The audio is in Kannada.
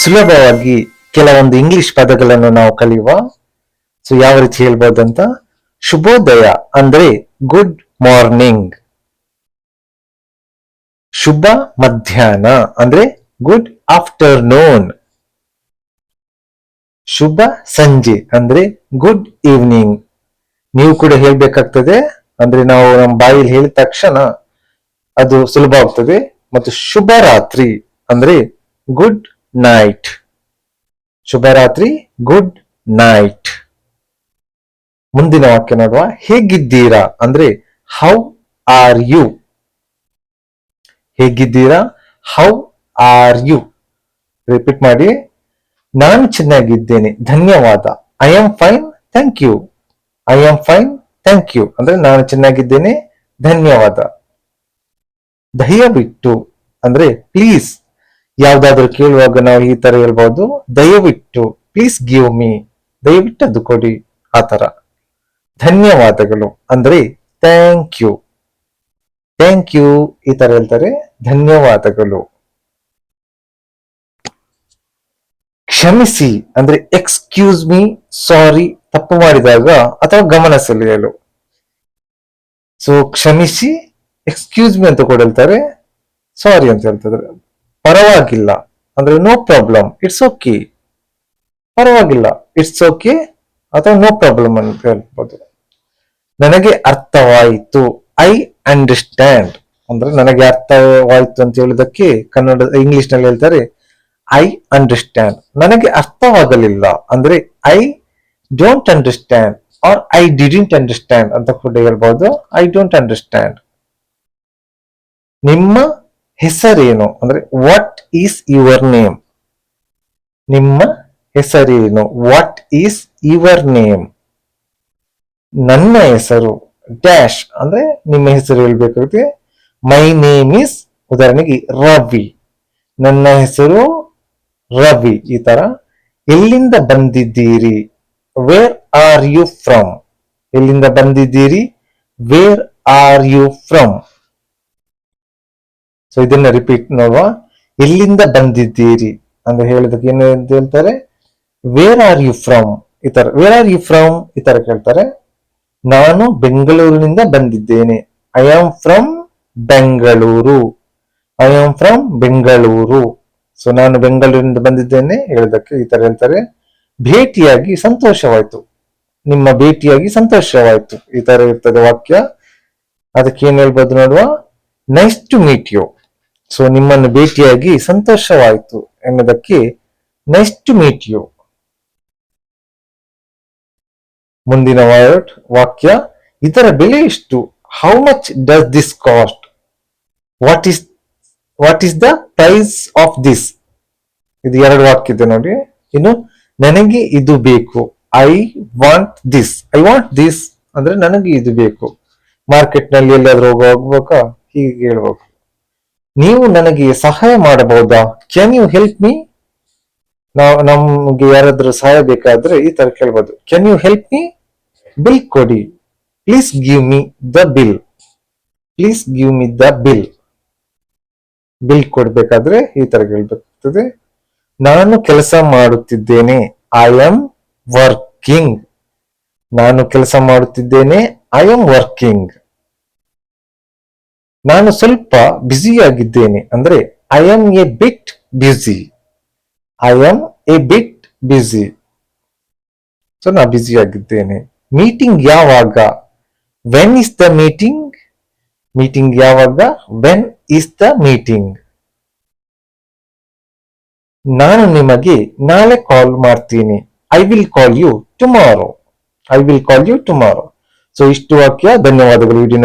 ಸುಲಭವಾಗಿ ಕೆಲವೊಂದು ಇಂಗ್ಲಿಷ್ ಪದಗಳನ್ನು ನಾವು ಕಲಿಯುವ ಸೊ ಯಾವ ರೀತಿ ಹೇಳ್ಬೋದಂತ? ಶುಭೋದಯ ಅಂದ್ರೆ ಗುಡ್ ಮಾರ್ನಿಂಗ್ ಶುಭ ಮಧ್ಯಾಹ್ನ ಅಂದ್ರೆ ಗುಡ್ ಆಫ್ಟರ್ನೂನ್ ಶುಭ ಸಂಜೆ ಅಂದ್ರೆ ಗುಡ್ ಈವ್ನಿಂಗ್ ನೀವು ಕೂಡ ಹೇಳ್ಬೇಕಾಗ್ತದೆ, ಅಂದ್ರೆ ನಾವು ನಮ್ಮ ಬಾಯಲ್ಲಿ ಹೇಳಿದ ತಕ್ಷಣ ಅದು ಸುಲಭ ಆಗ್ತದೆ ಮತ್ತು ಶುಭರಾತ್ರಿ ಅಂದ್ರೆ ಗುಡ್ ನೈಟ್ ಶುಭರಾತ್ರಿ ಗುಡ್ ನೈಟ್ ಮುಂದಿನ ವಾಕ್ಯ ನೋಡುವ, ಹೇಗಿದ್ದೀರಾ? ಅಂದ್ರೆ ಹೌ ಆರ್ ಯು ಹೇಗಿದ್ದೀರಾ? ಹೌ ಆರ್ ಯು ರಿಪೀಟ್ ಮಾಡಿ. ನಾನು ಚೆನ್ನಾಗಿದ್ದೇನೆ, ಧನ್ಯವಾದ. I am fine thank you I am fine thank you ಅಂದ್ರೆ, ನಾನು ಚೆನ್ನಾಗಿದ್ದೇನೆ, ಧನ್ಯವಾದ. ದಯವಿಟ್ಟು, ಅಂದ್ರೆ ಪ್ಲೀಸ್ ಯಾವ್ದಾದ್ರು ಕೇಳುವಾಗ ನಾವು ಈ ತರ ಹೇಳ್ಬಹುದು ದಯವಿಟ್ಟು ಪ್ಲೀಸ್ ಗಿವ್ ಮೀ ದಯವಿಟ್ಟು ಅದು ಕೊಡಿ. ಆ ತರ. ಧನ್ಯವಾದಗಳು. ಅಂದ್ರೆ ಥ್ಯಾಂಕ್ ಯು ಥ್ಯಾಂಕ್ ಯು ಈ ತರ ಹೇಳ್ತಾರೆ. ಧನ್ಯವಾದಗಳು. ಕ್ಷಮಿಸಿ. ಅಂದ್ರೆ ಎಕ್ಸ್ಕ್ಯೂಸ್ ಮೀ ಸಾರಿ ತಪ್ಪು ಮಾಡಿದಾಗ ಅಥವಾ ಗಮನ ಸೆಳೆಯಲು. ಸೊ ಕ್ಷಮಿಸಿ. ಎಕ್ಸ್ಕ್ಯೂಸ್ ಮೀ ಅಂತ ಕೂಡ ಹೇಳ್ತಾರೆ. ಸಾರಿ ಅಂತ ಹೇಳ್ತಾರೆ. ಪರವಾಗಿಲ್ಲ. ಅಂದ್ರೆ ನೋ ಪ್ರಾಬ್ಲಮ್ ಇಟ್ಸ್ ಓಕೆ ಪರವಾಗಿಲ್ಲ ಇಟ್ಸ್ ಓಕೆ ಅಥವಾ ನೋ ಪ್ರಾಬ್ಲಮ್ ಅಂತ ಹೇಳ್ಬೋದು. ನನಗೆ ಅರ್ಥವಾಯಿತು. ಐ ಅಂಡರ್ಸ್ಟ್ಯಾಂಡ್ ಅಂದ್ರೆ ನನಗೆ ಅರ್ಥವಾಯಿತು ಅಂತ ಹೇಳಿದಕ್ಕೆ ಕನ್ನಡ ಇಂಗ್ಲಿಷ್ನಲ್ಲಿ ಹೇಳ್ತಾರೆ ಐ ಅಂಡರ್ಸ್ಟ್ಯಾಂಡ್ ನನಗೆ ಅರ್ಥವಾಗಲಿಲ್ಲ. ಅಂದ್ರೆ I don't understand or I didn't understand ಅಂತ ಕೂಡ ಹೇಳ್ಬಹುದು ಐ ಡೋಂಟ್ ಅಂಡರ್ಸ್ಟ್ಯಾಂಡ್ ನಿಮ್ಮ ಹೆಸರೇನು? ಅಂದ್ರೆ ವಾಟ್ ಈಸ್ ಯುವರ್ ನೇಮ್ ನಿಮ್ಮ ಹೆಸರೇನು? ವಾಟ್ ಈಸ್ ಯುವರ್ ನೇಮ್ ನನ್ನ ಹೆಸರು ಡ್ಯಾಶ್. ಅಂದ್ರೆ ನಿಮ್ಮ ಹೆಸರು ಹೇಳ್ಬೇಕಾಗುತ್ತೆ. ಮೈ ನೇಮ್ ಈಸ್ ಉದಾಹರಣೆಗೆ ರವಿ. ನನ್ನ ಹೆಸರು ರವಿ. ಈ ತರ ಎಲ್ಲಿಂದ ಬಂದಿದ್ದೀರಿ? ವೇರ್ ಆರ್ ಯು ಫ್ರಮ್ ಎಲ್ಲಿಂದ ಬಂದಿದ್ದೀರಿ? Where are you from so ಇದನ್ನ ರಿಪೀಟ್ ನೋಡುವ. ಎಲ್ಲಿಂದ ಬಂದಿದ್ದೀರಿ? ಅಂತ ಹೇಳಿದಕ್ಕೆ ಏನು ಅಂತ ಹೇಳ್ತಾರೆ ವೇರ್ ಆರ್ ಯು ಫ್ರಮ್ ಈ ತರ. ವೇರ್ ಆರ್ ಯು ಫ್ರಮ್ ಈ ತರ ಕೇಳ್ತಾರೆ. ನಾನು ಬೆಂಗಳೂರಿನಿಂದ ಬಂದಿದ್ದೇನೆ. I am from Bengaluru I am from Bengaluru so ನಾನು ಬೆಂಗಳೂರಿನಿಂದ ಬಂದಿದ್ದೇನೆ, ಹೇಳೋದಕ್ಕೆ ಈ ತರ ಹೇಳ್ತಾರೆ. ಭೇಟಿಯಾಗಿ ಸಂತೋಷವಾಯ್ತು. ನಿಮ್ಮ ಭೇಟಿಯಾಗಿ ಸಂತೋಷವಾಯ್ತು. ಈ ತರ ಇರ್ತದೆ ವಾಕ್ಯ. ಅದಕ್ಕೆ ಏನ್ ಹೇಳ್ಬೋದು ನೋಡುವ. Nice to meet you so ನಿಮ್ಮನ್ನು ಭೇಟಿಯಾಗಿ ಸಂತೋಷವಾಯಿತು ಎನ್ನುವುದಕ್ಕೆ ನೆಕ್ಸ್ಟ್ ಮೀಟ್ ಯು ಮುಂದಿನ ವರ್ಡ್ ವಾಕ್ಯ ಇದರ ಬೆಲೆ ಎಷ್ಟು? How much does this cost what is what is the price of this ಇದು ಎರಡು ವಾಕ್ಯ ಇದೆ ನೋಡಿ. ಇನ್ನು ನನಗೆ ಇದು ಬೇಕು. I want this I want this ಅಂದ್ರೆ ನನಗೆ ಇದು ಬೇಕು. ಮಾರ್ಕೆಟ್ನಲ್ಲಿ ಎಲ್ಲಾದ್ರೂ ಹೋಗೋ ಹೋಗ್ಬೇಕಾ ಹೀಗೆ ಹೇಳ್ಬೇಕು ನೀವು ನನಗೆ ಸಹಾಯ ಮಾಡಬಹುದಾ? ಕ್ಯಾನ್ ಯು ಹೆಲ್ಪ್ ಮೀ ನಾವು ನಮ್ಗೆ ಯಾರಾದ್ರೂ ಸಹಾಯ ಬೇಕಾದ್ರೆ ಈ ತರ ಕೇಳ್ಬೋದು. Can you help me bill ಕೊಡಿ. Please give me the bill please give me the bill bill ಕೊಡ್ಬೇಕಾದ್ರೆ ಈ ತರ ಹೇಳ್ಬೇಕಾಗ್ತದೆ ನಾನು ಕೆಲಸ ಮಾಡುತ್ತಿದ್ದೇನೆ. ಐ ಆಮ್ ವರ್ಕಿಂಗ್ ನಾನು ಕೆಲಸ ಮಾಡುತ್ತಿದ್ದೇನೆ. ಐ ಆಮ್ ವರ್ಕಿಂಗ್ ನಾನು ಸ್ವಲ್ಪ ಬ್ಯುಸಿಯಾಗಿದ್ದೇನೆ ಅಂದ್ರೆ I am a bit busy I am a bit busy so ನಾ ಬ್ಯುಸಿ ಆಗಿದ್ದೇನೆ ಮೀಟಿಂಗ್ ಯಾವಾಗ? When is the meeting meeting ಯಾವಾಗ? ವೆನ್ ಇಸ್ ದ ಮೀಟಿಂಗ್ ನಾನು ನಿಮಗೆ ನಾಳೆ ಕಾಲ್ ಮಾಡ್ತೀನಿ. I will call you tomorrow I will call you tomorrow so ಇಷ್ಟು ವಾಕ್ಯ. ಧನ್ಯವಾದಗಳು. ವಿಡಿಯೋ